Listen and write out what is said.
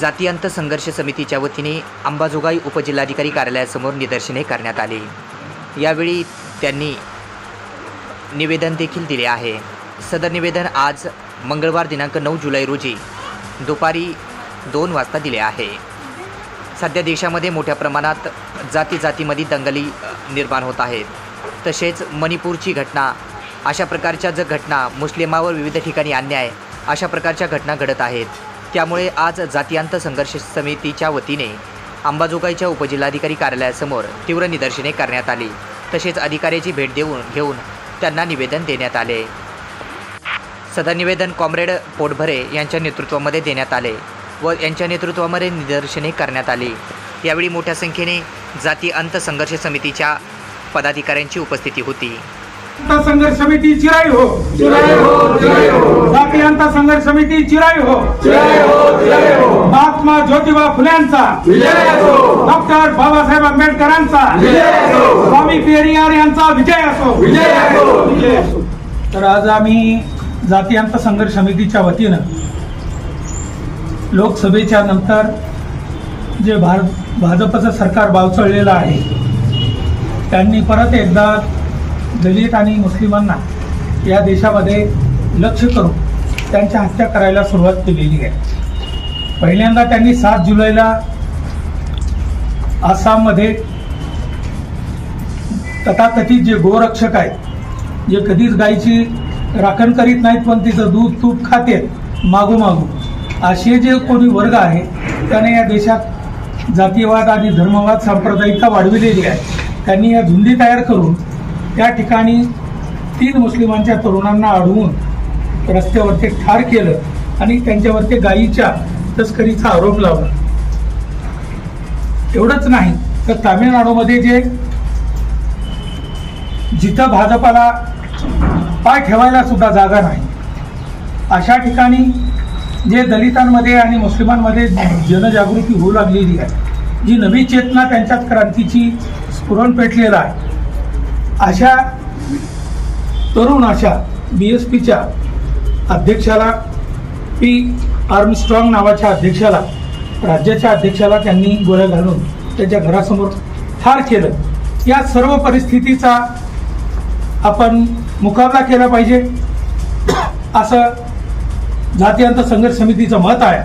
जातीयांत संघर्ष समितीच्या वतीने अंबाजोगाई उपजिल्हाधिकारी कार्यालयासमोर निदर्शने करण्यात आली. यावेळी त्यांनी निवेदन देखील दिले आहे. सदर निवेदन आज मंगळवार दिनांक नऊ जुलै रोजी दुपारी दोन वाजता दिले आहे. सध्या देशामध्ये मोठ्या प्रमाणात जाती जातीमध्ये दंगली निर्माण होत आहेत. तसेच मणिपूरची घटना अशा प्रकारच्या जर घटना मुस्लिमावर विविध ठिकाणी अन्याय अशा प्रकारच्या घटना घडत आहेत. त्यामुळे आज जातीयांत संघर्ष समितीच्या वतीने अंबाजोगाईच्या उपजिल्हाधिकारी कार्यालयासमोर तीव्र निदर्शने करण्यात आली. तसेच अधिकाऱ्याची भेट देऊन घेऊन त्यांना निवेदन देण्यात आले. सदर निवेदन कॉम्रेड पोटभरे यांच्या नेतृत्वामध्ये देण्यात आले व यांच्या नेतृत्वामध्ये निदर्शने करण्यात आली. यावेळी मोठ्या संख्येने जाती अंत संघर्ष समितीच्या पदाधिकाऱ्यांची उपस्थिती होती. संघर्ष समिती चिराई हो! जाती जनता संघर्ष समिती चिराई हो. महात्मा ज्योतिबा फुल्यांचा. डॉक्टर बाबासाहेब आंबेडकरांचा. स्वामी पेरियार यांचा विजय असो. विजय असो. तर आज आम्ही जातीयांत संघर्ष समितीच्या वतीनं लोकसभेच्या नंतर जे भार भाजपचं सरकार बावचळलेलं आहे त्यांनी परत एकदा दलित आणि मुस्लिमांना या देशामध्ये लक्ष करून त्यांच्या हत्या करायला सुरुवात केलेली आहे. पहिल्यांदा त्यांनी सात जुलैला आसाममध्ये तथाकथित जे गोरक्षक आहेत जे कधीच गायीची राखण करीत नाहीत पण तिचं दूध तूप खाते मागू मागू असे जे कोणी वर्ग आहे त्याने या देशात जातीयवाद आणि धर्मवाद सांप्रदायिकता वाढविलेली आहे. त्यांनी या झुंडी तयार करून त्या ठिकाणी तीन मुस्लिमांच्या तरुणांना अडवून रस्त्यावरती ठार केलं आणि त्यांच्यावरती गायीच्या तस्करीचा आरोप लावला. एवढंच नाही तर तामिळनाडूमध्ये जे जिथं भाजपाला पाय ठेवायला सुद्धा जागा नाही अशा ठिकाणी जे दलितांमध्ये आणि मुस्लिमांमध्ये जनजागृती होऊ लागलेली आहे जी नवी चेतना त्यांच्यात क्रांतीची स्फुरण पेटलेला आहे. अशा तरुण अशा बी एस पीच्या अध्यक्षाला पी. आर्मस्ट्रॉंग नावाच्या अध्यक्षाला राज्याच्या अध्यक्षाला त्यांनी गोळ्या घालून त्यांच्या घरासमोर ठार केलं. या सर्व परिस्थितीचा आपण मुकाबला केला पाहिजे. असं जातीयांत संघर्ष समितीचं मत आहे.